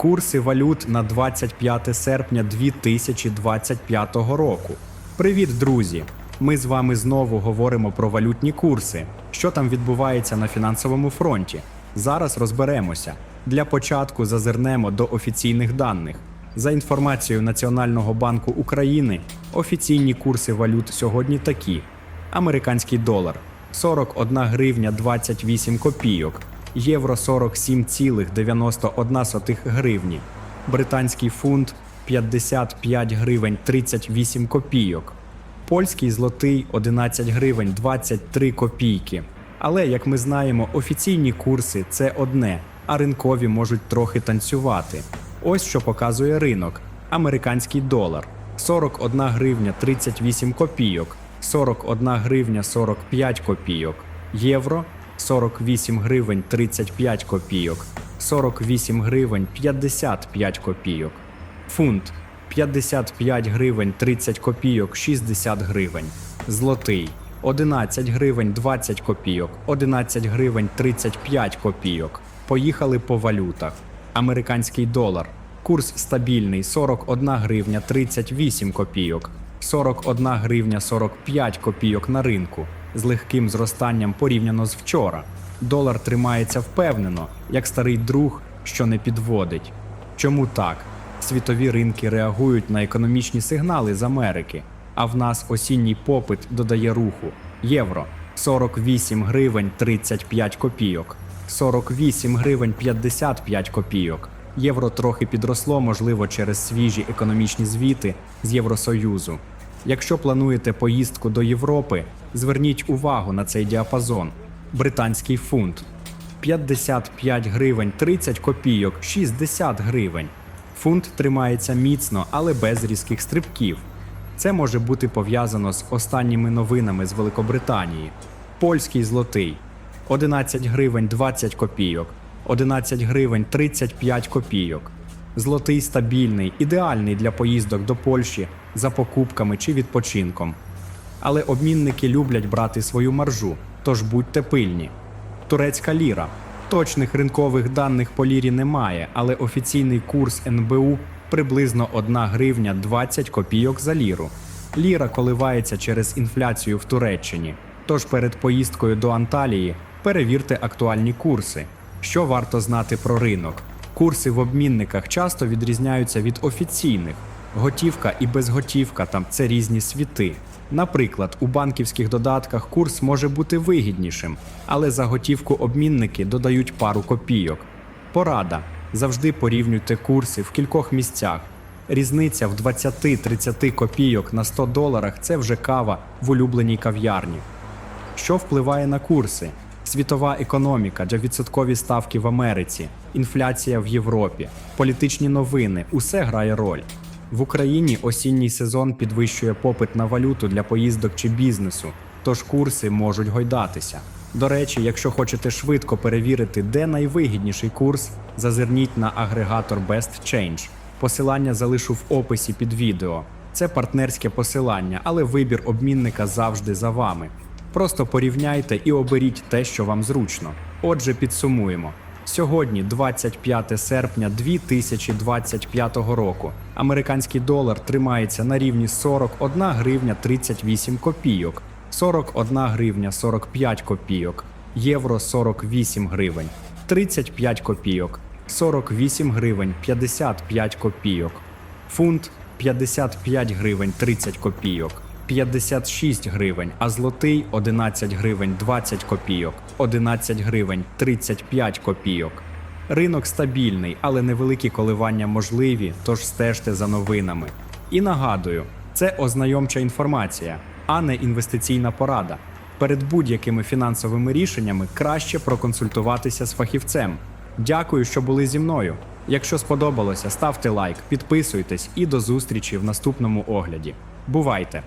Курси валют на 25 серпня 2025 року. Привіт, друзі! Ми з вами знову говоримо про валютні курси. Що там відбувається на фінансовому фронті? Зараз розберемося. Для початку зазирнемо до офіційних даних. За інформацією Національного банку України, офіційні курси валют сьогодні такі: американський долар 41 гривня 28 копійок, євро 47,91 гривні, британський фунт 55 гривень 38 копійок, польський злотий 11 гривень 23 копійки. Але, як ми знаємо, офіційні курси це одне, а ринкові можуть трохи танцювати. Ось що показує ринок: американський долар 41 гривня 38 копійок, 41 гривня 45 копійок, євро 48 гривень 35 копійок, 48 гривень 55 копійок, фунт 55 гривень 30 копійок 60 гривень, злотий 11 гривень 20 копійок, 11 гривень 35 копійок. Поїхали по валютах. Американський долар. Курс стабільний 41 гривня 38 копійок, 41 гривня 45 копійок на ринку з легким зростанням порівняно з вчора. Долар тримається впевнено, як старий друг, що не підводить. Чому так? Світові ринки реагують на економічні сигнали з Америки, а в нас осінній попит додає руху. Євро 48 гривень 35 копійок, 48 гривень 55 копійок. Євро трохи підросло, можливо, через свіжі економічні звіти з Євросоюзу. Якщо плануєте поїздку до Європи, зверніть увагу на цей діапазон. Британський фунт 55 гривень 30 копійок, 60 гривень. Фунт тримається міцно, але без різких стрибків. Це може бути пов'язано з останніми новинами з Великобританії. Польський злотий 11 гривень 20 копійок, 11 гривень 35 копійок. Злотий стабільний, ідеальний для поїздок до Польщі за покупками чи відпочинком. Але обмінники люблять брати свою маржу, тож будьте пильні. Турецька ліра. Точних ринкових даних по лірі немає, але офіційний курс НБУ приблизно 1 гривня 20 копійок за ліру. Ліра коливається через інфляцію в Туреччині. Тож перед поїздкою до Анталії перевірте актуальні курси. Що варто знати про ринок? Курси в обмінниках часто відрізняються від офіційних. Готівка і безготівка там це різні світи. Наприклад, у банківських додатках курс може бути вигіднішим, але за готівку обмінники додають пару копійок. Порада: завжди порівнюйте курси в кількох місцях. Різниця в 20-30 копійок на 100 доларах це вже кава в улюбленій кав'ярні. Що впливає на курси? Світова економіка, відсоткові ставки в Америці, інфляція в Європі, політичні новини усе грає роль. В Україні осінній сезон підвищує попит на валюту для поїздок чи бізнесу, тож курси можуть гойдатися. До речі, якщо хочете швидко перевірити, де найвигідніший курс, зазирніть на агрегатор Best Change. Посилання залишу в описі під відео. Це партнерське посилання, але вибір обмінника завжди за вами. Просто порівняйте і оберіть те, що вам зручно. Отже, підсумуємо. Сьогодні, 25 серпня 2025 року, американський долар тримається на рівні 41 гривня 38 копійок, 41 гривня 45 копійок, євро 48 гривень, 35 копійок, 48 гривень 55 копійок, фунт 55 гривень 30 копійок. 56 гривень, а злотий 11 гривень 20 копійок, 11 гривень 35 копійок. Ринок стабільний, але невеликі коливання можливі, тож стежте за новинами. І нагадую, це ознайомча інформація, а не інвестиційна порада. Перед будь-якими фінансовими рішеннями краще проконсультуватися з фахівцем. Дякую, що були зі мною. Якщо сподобалося, ставте лайк, підписуйтесь і до зустрічі в наступному огляді. Бувайте!